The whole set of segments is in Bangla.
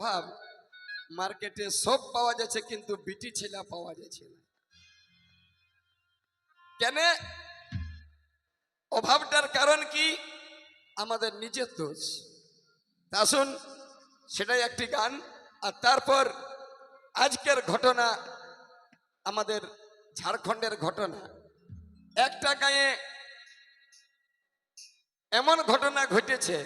অভাব মার্কেটে সব পাওয়া যাচ্ছে, কিন্তু বিটি ছেলা পাওয়া যাচ্ছে না। কেন? অভাবটার কারণ কি? আমাদের নিজের দোষ। আসুন সেটাই একটি গান। আর তারপর আজকের ঘটনা, আমাদের ঝাড়খণ্ডের ঘটনা। একটা গায়ে এমন ঘটনা ঘটেছে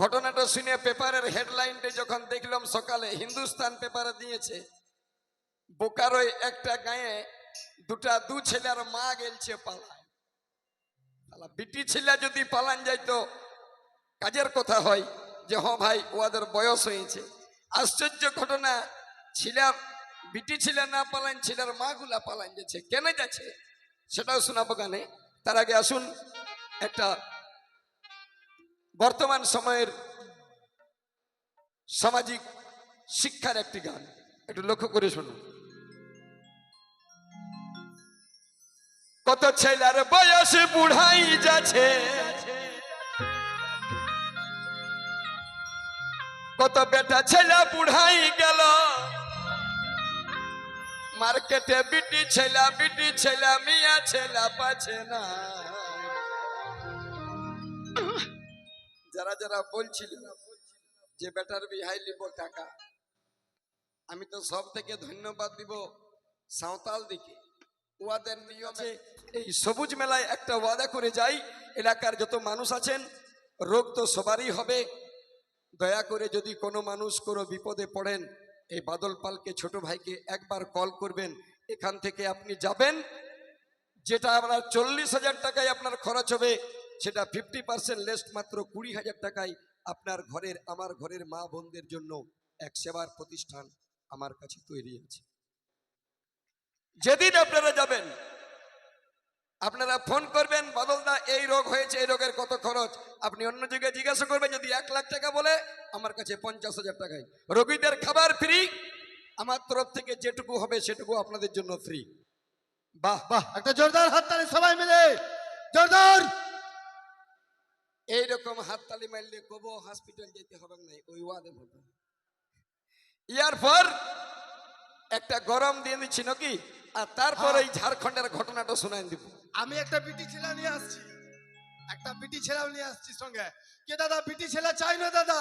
ঘটনাটা শুনে পেপারের হেডলাইনটা যখন দেখলাম সকালে, হিন্দুস্তান পেপারে দিয়েছে বোকারোয় একটা গায়ে দুটা দু ছেলের মা গেলছে পালায়। বিটি ছেলে যদি পালান যাইতো কাজের কথা হয় যে হ ভাই, ওদের বয়স হয়েছে। আশ্চর্য ঘটনা ছিলাম বিটি ছেলে না পালান, ছেলের মা গুলা পালান যাচ্ছে কেন যাচ্ছে? সেটাও শোনাবো গানে তার আগে আসুন, একটা বর্তমান সময়ের সামাজিক শিক্ষার একটি গান। একটু লক্ষ্য করে শুনুন। কত ছেলের বয়স বুড়াই যাচ্ছে। কত বেটা ছেলে বুড়াই গেল। মার্কেটে বিটি ছেলা বিটি ছেলা, মিয়া ছেলা, পাচ্ছে না। যারা যারা বলছিল যে বেটার বিহাই লিব টাকা আমি তো সব থেকে ধন্যবাদ দিব সাঁওতাল দিকে। ওয়াদের নিয়মে এই সবুজ মেলায় একটা ওয়াদা করে যাই এলাকার যত মানুষ আছেন রোগ তো সবারই হবে। দয়া করে যদি কোনো মানুষ কোনো বিপদে পড়েন এই বাদল পালকে ছোট ভাইকে একবার কল করবেন এখান থেকে আপনি যাবেন। যেটা আপনার চল্লিশ হাজার টাকায় আপনার খরচ হবে সেটা ফিফটি পার্সেন্ট লেস মাত্র কুড়ি হাজার টাকায় আপনার ঘরের, আমার ঘরের মা বোনদের জন্য এক সেবার প্রতিষ্ঠান আমার কাছে তৈরি আছে যেদিন আপনারা যাবেন, আপনারা ফোন করবেন বদলদা এই রোগ হয়েছে, এই রোগের কত খরচ? আপনি অন্য জায়গায় জিজ্ঞাসা করবেন, যদি এক লাখ টাকা বলে, আমার কাছে পঞ্চাশ হাজার টাকায়। রোগীদের খাবার ফ্রি আমার তরফ থেকে যেটুকু হবে সেটুকু আপনাদের জন্য ফ্রি বাহ বাহ। একটা জোরদার হাততালি সবাই মিলে। জোরদার! এইরকম হাততালি মারলে কবো হসপিটাল যেতে হবে না ওই ওয়াদে মতো ইয়ার পর একটা গরম দিয়ে দিচ্ছি নাকি? আর তারপর এই ঝাড়খণ্ডের ঘটনাটা শোনাই দিব। আমি একটা বিটি ছেলে নিয়ে আসছি। একটা বিটি ছেলেও নিয়ে আসছি সঙ্গে। কে দাদা বিটি ছেলে চাই না দাদা?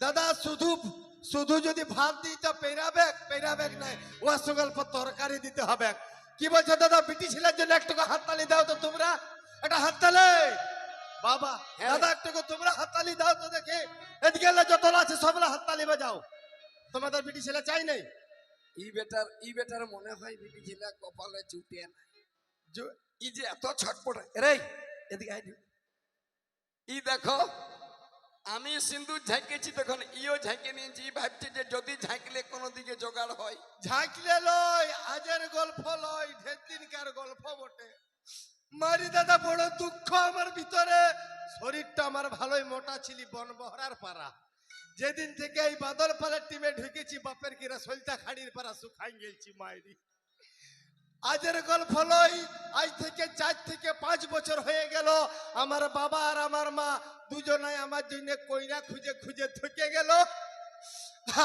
দাদা শুধু শুধু যদি ভাত দিই তো পেরাবে পেরাবে নাই। ওর সঙ্গে অল্প তরকারি দিতে হবে। কি বলছো দাদা বিটি ছেলের জন্য একটু হাততালি দাও তো তোমরা। একটা হাততালি! বাবা হ্যাঁ। দাদা একটু তোমরা হাততালি দাও তো দেখি। এদিকে এলে যত আছে সবগুলো হাততালি বাজাও। তোমাদের বিটি ছেলে চাই নাই? ই বেটার ই বেটার মনে হয় বিটি ঝিলা কপালে চুটে না। ই যে এত ছটপট রে এদিকে দিও। ই দেখো আমি সিন্দুর ঝাঁকেছি তখন ইও ঝাঁকে নিয়েছি। ভাবছি যে যদি ঝাঁকলে কোনো দিকে জোগাড় হয়। ঝাঁকলে লয় আজের গল্প লয় ঢের দিনকার গল্প বটে। মারি দাদা, বড় দুঃখ আমার ভিতরে। শরীরটা আমার ভালোই মোটা ছিলি পাড়া। যেদিন থেকে এই বাদল টিমে ঢুকেছি, বাপের কিরা সলতা খাড়ির পাড়া শুকাই মায়েরি আজের গল্প লয় আজ থেকে চার থেকে পাঁচ বছর হয়ে গেল, আমার বাবা আর আমার মা দুজনাই আমার জন্য কইরা খুঁজে খুঁজে থকে গেল।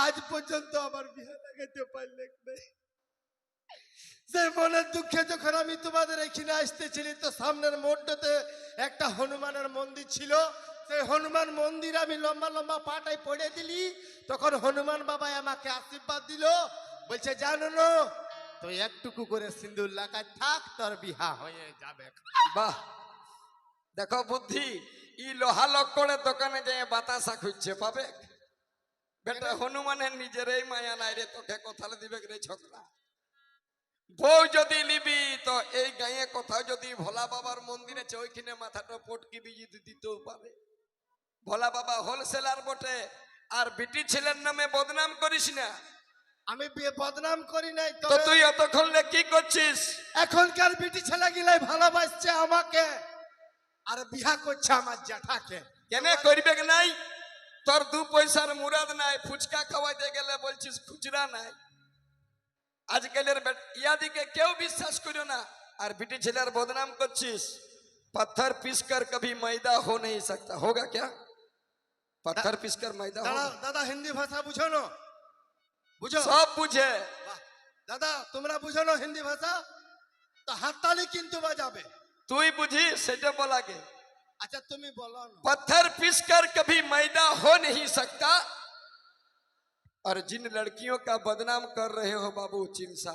আজ পর্যন্ত আমার বিয়ে লাগাতে মনের দুঃখে যখন আমি তোমাদের এখানে আসতেছিলি, তো সামনের মোড়টাতে একটা হনুমানের মন্দির ছিল। সেই হনুমান মন্দির আমি লম্বা লম্বা পাটাই পড়ে দিলি। তখন হনুমান বাবাই আমাকে আশীর্বাদ দিল। বলছে, জানো না, তুই একটুকু করে সিন্দুর লাগায় থাক, তোর বিহা হয়ে যাবে। বাহ! দেখো বুদ্ধি ই লোহা লক্কড়ের দোকানে যেয়ে বাতাসা খুঁজছে, পাবে? বেটা হনুমানের নিজের এই মায়া নাই রে, তোকে কোথালে দিবে রে ছোকরা বউ যদি নিবি তো এই গাঁয়ে কোথাও যদি ভোলা বাবার মন্দির আছে ওইখানে মাথাটা পটকি বিজি দিতেও পারে। ভোলা বাবা হোলসেলার বটে আর বিটি ছেলের নামে বদনাম করিস না। আমি বিয়ে বদনাম করি নাই তো তুই এতক্ষণ লে কি করছিস? এখনকার বিটি ছেলে গিলাই ভালোবাসছে আমাকে আর বিহা করছে আমার জ্যাঠাকে। কেন করবে নাই? তোর দু পয়সার মুরাদ নাই ফুচকা খাওয়াইতে গেলে বলছিস খুচরা নাই। আজকালের ইয়াদিকে কেউ বিশ্বাস করিও না আর বিটি ছেলের বদনাম করছিস পাথর পিসকর কবি ময়দা হো নেই সকতা হোগা ক্যা পাথর পিসকর ময়দা দাদা হিন্দি ভাষা বুঝো না বুঝো সব বুঝে দাদা তোমরা বুঝো না হিন্দি ভাষা তো হাততালি কিন্তু বাজাবে তুই বুঝি সেটা বলাগে আচ্ছা তুমি বলো পাথর পিসকর কবি ময়দা হো নেই সকতা और जिन लड़कियों का बदनाम कर रहे हो बाबू चिंसा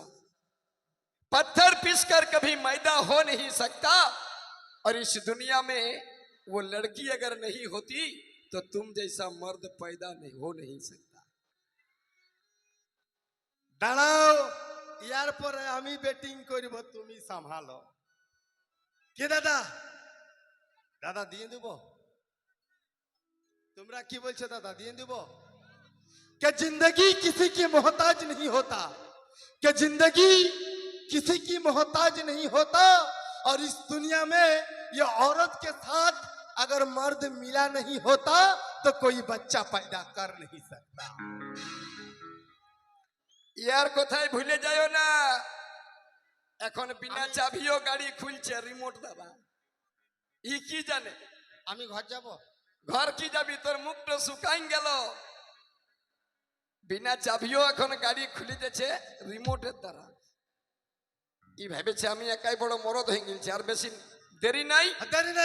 पत्थर पीसकर कभी मैदा हो नहीं सकता और इस दुनिया में वो लड़की अगर नहीं होती तो तुम जैसा मर्द पैदा नहीं हो नहीं सकता দাঁড়াও ইয়ার পরে আমি ব্যাটিং করব তুমি সামলালো কি দাদা দাদা দিয়ে দেব তোমরা কি বলছো দাদা দিয়ে দেব कि जिंदगी किसी की मोहताज नहीं होता कि जिंदगी किसी की मोहताज नहीं होता और इस दुनिया में ये औरत के साथ अगर मर्द मिला नहीं होता तो कोई बच्चा पैदा कर नहीं सकता ইয়ার কোথায় ভুলে যাও না এখন বিনা চাবিও গাড়ি খুলছে রিমোট দাদা ই কি জানে আমি ঘর যাব ঘর কি যাবি তোর মুখটা শুকাই গেল বিনা চাবিও এখন গাড়ি খুলিতেছে রিমোটের দ্বারা ই ভেবেছে আমি একাই বড় মরদ হয়ে গেছি আর বেশি দেরি নাই দেরি না